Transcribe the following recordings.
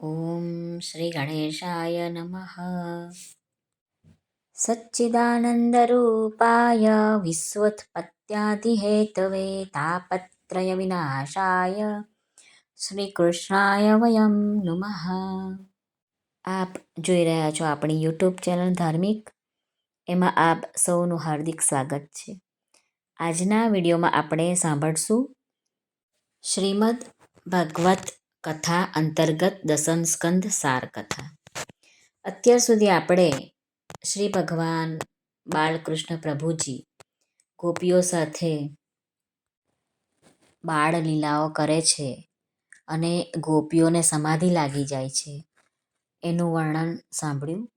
ॐ श्रीगणेशाय नमः सच्चिदानन्दरूपाय विश्वोत्पत्त्यादिहेतवे तापत्रयविनाशाय શ્રીકૃષ્ણાય વયમ નમઃ આપ જોઈ રહ્યા છો આપણી યુટ્યુબ ચેનલ ધાર્મિક એમાં આપ સૌનું હાર્દિક સ્વાગત છે આજના વિડીયોમાં આપણે સાંભળશું શ્રીમદ ભાગવત કથા અંતર્ગત દસમ સ્કંદ સાર કથા. અત્યાર સુધી આપણે શ્રી ભગવાન બાળકૃષ્ણ પ્રભુજી ગોપીઓ સાથે બાળ લીલાઓ કરે છે અને ગોપીઓને સમાધિ લાગી જાય છે. એનું વર્ણન સાંભળ્યું.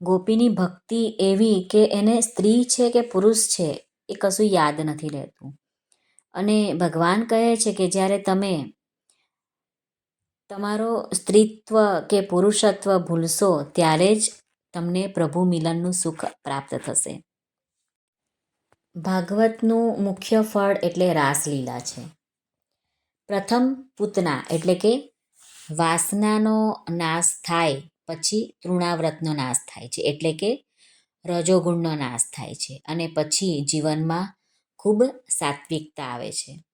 ગોપીની ભક્તિ એવી કે એને સ્ત્રી છે કે પુરુષ છે એ કશું યાદ નથી રહેતું. અને ભગવાન કહે છે કે જ્યારે તમે તમારો સ્ત્રીત્વ કે પુરુષત્વ ભૂલશો, ત્યારે જ તમને પ્રભુ મિલનનું સુખ પ્રાપ્ત થશે. ભાગવતનું મુખ્ય ફળ એટલે રાસલીલા છે. પ્રથમ, પૂતના, એટલે કે વાસનાનો નાશ થાય, પછી તૃણાવ્રતનો નાશ થાય છે, એટલે કે રજોગુણનો નાશ થાય છે, અને પછી જીવનમાં ખૂબ સાત્વિકતા આવે છે.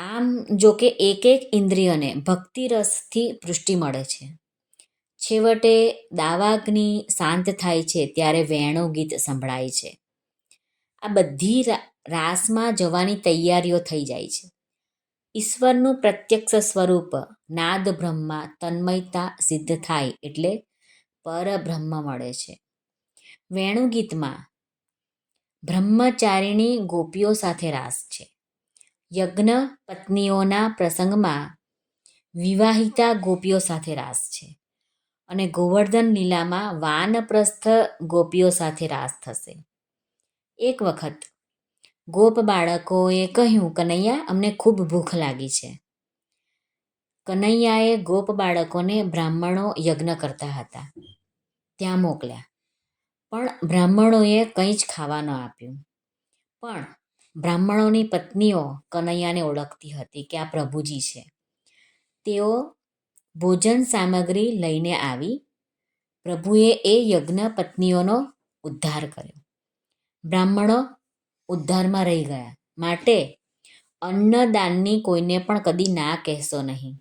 આમ જો કે એક એક ઇન્દ્રિયને ભક્તિ રસથી પુષ્ટિ મળે છે. છેવટે દાવાગ્નિ શાંત થાય છે ત્યારે વેણુ ગીત સંભળાય છે. આ બધી રાસમાં જવાની તૈયારીઓ થઈ જાય છે. ઈશ્વરનું પ્રત્યક્ષ સ્વરૂપ નાદ બ્રહ્મા તન્મયતા સિદ્ધ થાય એટલે પરબ્રહ્મ મળે છે. વેણુગીતમાં બ્રહ્મચારિણી ગોપીઓ સાથે રાસ છે. યજ્ઞ પત્નીઓના પ્રસંગમાં વિવાહિતા ગોપીઓ સાથે રાસ છે અને ગોવર્ધન લીલામાં વાનપ્રસ્થ ગોપીઓ સાથે રાસ થશે. એક વખત ગોપ બાળકોએ કહ્યું, કનૈયા, અમને ખૂબ ભૂખ લાગી છે. કનૈયાએ ગોપ બાળકોને બ્રાહ્મણો યજ્ઞ કરતા હતા. ત્યાં મોકલ્યા. પણ બ્રાહ્મણોએ કંઈ જ ખાવા ન આપ્યું. પણ બ્રાહ્મણોની પત્નીઓ કનૈયાને ઓળખતી હતી કે આ પ્રભુજી છે. તેઓ ભોજન સામગ્રી લઈને આવી પ્રભુએ એ યજ્ઞ પત્નીઓનો ઉદ્ધાર કર્યો. બ્રાહ્મણો ઉદ્ધારમાં રહી ગયા. માટે અન્નદાનની કોઈને પણ કદી ના કહેશો નહીં.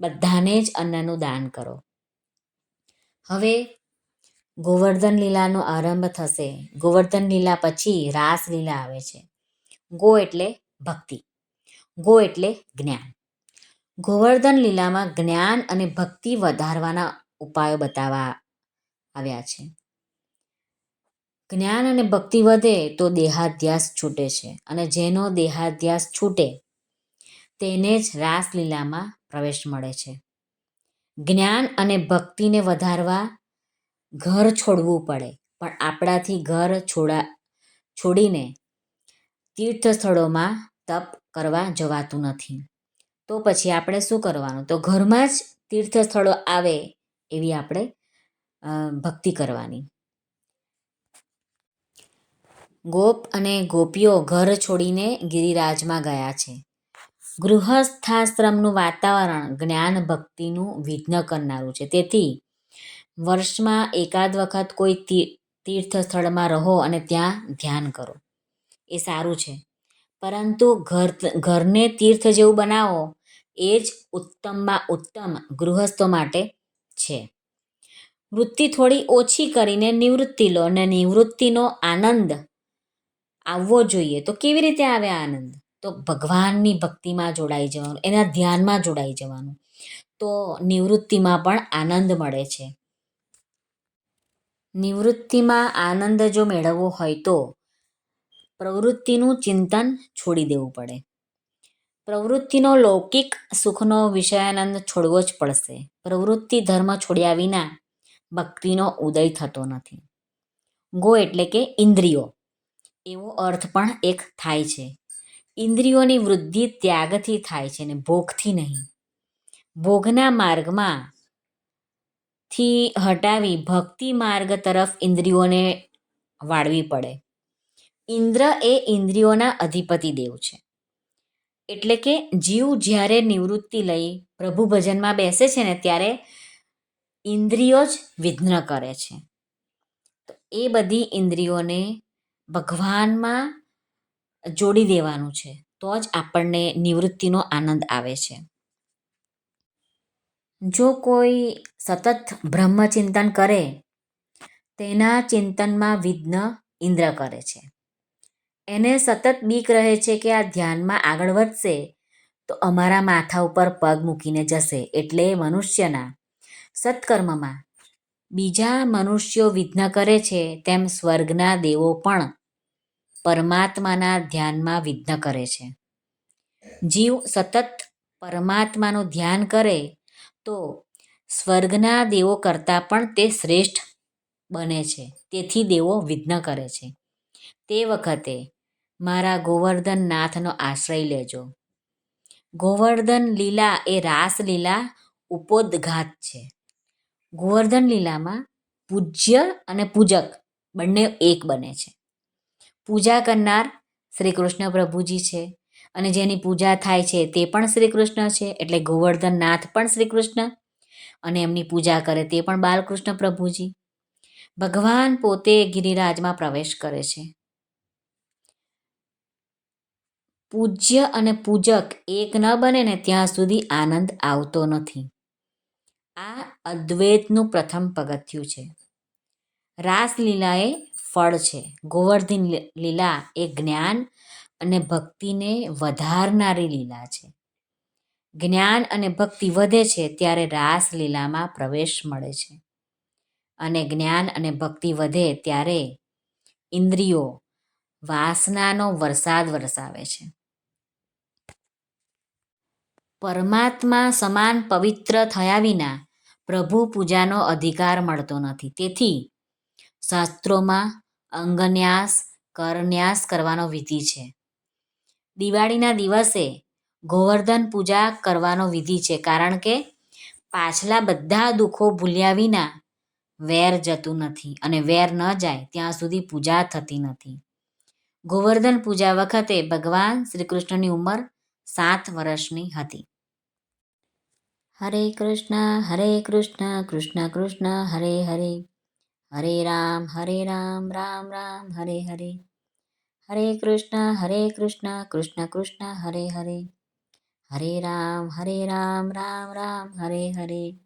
બધાને જ અન્નનું દાન કરો. હવે ગોવર્ધન લીલાનો આરંભ થશે. ગોવર્ધન લીલા પછી રાસ લીલા આવે છે. ગો એટલે ભક્તિ, ગો એટલે જ્ઞાન. ગોવર્ધન લીલામાં જ્ઞાન અને ભક્તિ વધારવાના ઉપાયો બતાવવા આવ્યા છે. જ્ઞાન અને ભક્તિ વધે તો દેહાધ્યાસ છૂટે છે અને જેનો દેહાધ્યાસ છૂટે તેને જ રાસલીલામાં પ્રવેશ મળે છે. જ્ઞાન અને ભક્તિને વધારવા ઘર છોડવું પડે, પણ આપણાથી ઘર છોડા, છોડીને તીર્થ સ્થળોમાં તપ કરવા જવાતું નથી. તો પછી આપણે શું કરવાનું? તો ઘરમાં જ તીર્થ સ્થળો આવે એવી આપણે ભક્તિ કરવાની. ગોપ અને ગોપીઓ ઘર છોડીને ગિરિરાજમાં ગયા છે. ગૃહસ્થાશ્રમનું વાતાવરણ જ્ઞાન ભક્તિનું વિઘ્ન કરનારું છે. તેથી વર્ષમાં એકાદ વખત કોઈ તીર્થ સ્થળમાં રહો અને ત્યાં ધ્યાન કરો. એ સારું છે. પરંતુ ઘર ઘરને તીર્થ જેવું બનાવો એ જ ઉત્તમમાં ઉત્તમ ગૃહસ્થો માટે છે. વૃત્તિ થોડી ઓછી કરીને નિવૃત્તિ લો અને નિવૃત્તિનો આનંદ આવવો જોઈએ. તો કેવી રીતે આવે આનંદ? તો ભગવાનની ભક્તિમાં જોડાઈ જવાનું, એના ધ્યાનમાં જોડાઈ જવાનું. તો નિવૃત્તિમાં પણ આનંદ મળે છે. નિવૃત્તિમાં આનંદ જો મેળવવો હોય તો પ્રવૃત્તિનું ચિંતન છોડી દેવું પડે. પ્રવૃત્તિનો લૌકિક સુખનો વિષયાનંદ છોડવો જ પડશે. પ્રવૃત્તિ ધર્મ છોડ્યા વિના ભક્તિનો ઉદય થતો નથી. ગો એટલે કે ઇન્દ્રિયો. એવો અર્થ પણ એક થાય છે. ઇન્દ્રિયોની વૃદ્ધિ ત્યાગથી થાય છે ને ભોગથી નહીં. ભોગના માર્ગમાં થી હટાવી ભક્તિ માર્ગ તરફ ઇન્દ્રિયોને વાળવી પડે. ઇન્દ્ર એ ઇન્દ્રિયોના અધિપતિ દેવ છે. એટલે કે જીવ જ્યારે નિવૃત્તિ લઈ પ્રભુ ભજનમાં બેસે છે ને ત્યારે ઇન્દ્રિયો જ વિઘ્ન કરે છે. તો એ બધી ઇન્દ્રિયોને ભગવાનમાં જોડી દેવાનું છે. તો જ આપણને નિવૃત્તિનો આનંદ આવે છે. જો કોઈ સતત બ્રહ્મચિંતન કરે, તેના ચિંતનમાં વિઘ્ન ઇન્દ્ર કરે છે. એને સતત બીક રહે છે કે આ ધ્યાનમાં આગળ વધશે, તો અમારા માથા ઉપર પગ મૂકીને જશે એટલે મનુષ્યના સત્કર્મમાં. બીજા મનુષ્યો વિઘ્ન કરે છે તેમ સ્વર્ગના દેવો પણ પરમાત્માના ધ્યાનમાં વિઘ્ન કરે છે. જીવ સતત પરમાત્માનું ધ્યાન કરે, તો સ્વર્ગના દેવો કરતાં પણ તે શ્રેષ્ઠ બને છે. તેથી દેવો વિઘ્ન કરે છે. તે વખતે મારા ગોવર્ધન નાથનો આશ્રય લેજો. ગોવર્ધન લીલા એ રાસલીલા ઉપોદઘાત છે. ગોવર્ધન લીલામાં પૂજ્ય અને પૂજક બંને એક બને છે. પૂજા કરનાર શ્રી કૃષ્ણ પ્રભુજી છે અને જેની પૂજા થાય છે તે પણ શ્રી કૃષ્ણ છે એટલે ગોવર્ધન નાથ પણ શ્રી કૃષ્ણ અને એમની પૂજા કરે તે પણ બાલકૃષ્ણ પ્રભુજી. ભગવાન પોતે ગિરિરાજમાં પ્રવેશ કરે છે. પૂજ્ય અને પૂજક એક ન બને ને ત્યાં સુધી આનંદ આવતો નથી. આ અદ્વૈતનું પ્રથમ પગથિયું છે. રાસલીલા એ ફળ છે. ગોવર્ધન લીલા એ જ્ઞાન અને ભક્તિને વધારનારી લીલા છે. જ્ઞાન અને ભક્તિ વધે છે ત્યારે રાસલીલામાં પ્રવેશ મળે છે. અને જ્ઞાન અને ભક્તિ વધે ત્યારે ઇન્દ્રિયો વાસનાનો વરસાદ વરસાવે છે. પરમાત્મા સમાન પવિત્ર થયા વિના પ્રભુ પૂજાનો અધિકાર મળતો નથી. તેથી શાસ્ત્રોમાં અંગન્યાસ, કરન્યાસ કરવાનો વિધિ છે. દિવાળીના દિવસે ગોવર્ધન પૂજા કરવાનો વિધિ છે કારણ કે પાછલા બધા દુઃખો ભૂલ્યા વિના વેર જતું નથી અને વેર ન જાય ત્યાં સુધી પૂજા થતી નથી. ગોવર્ધન પૂજા વખતે ભગવાન શ્રી કૃષ્ણની ઉંમર સાત વર્ષની હતી. હરે કૃષ્ણ હરે કૃષ્ણ કૃષ્ણ કૃષ્ણ, હરે હરે. હરે રામ હરે રામ રામ રામ, હરે હરે. હરે કૃષ્ણ હરે કૃષ્ણ કૃષ્ણ કૃષ્ણ, હરે હરે. હરે રામ હરે રામ રામ રામ, હરે હરે.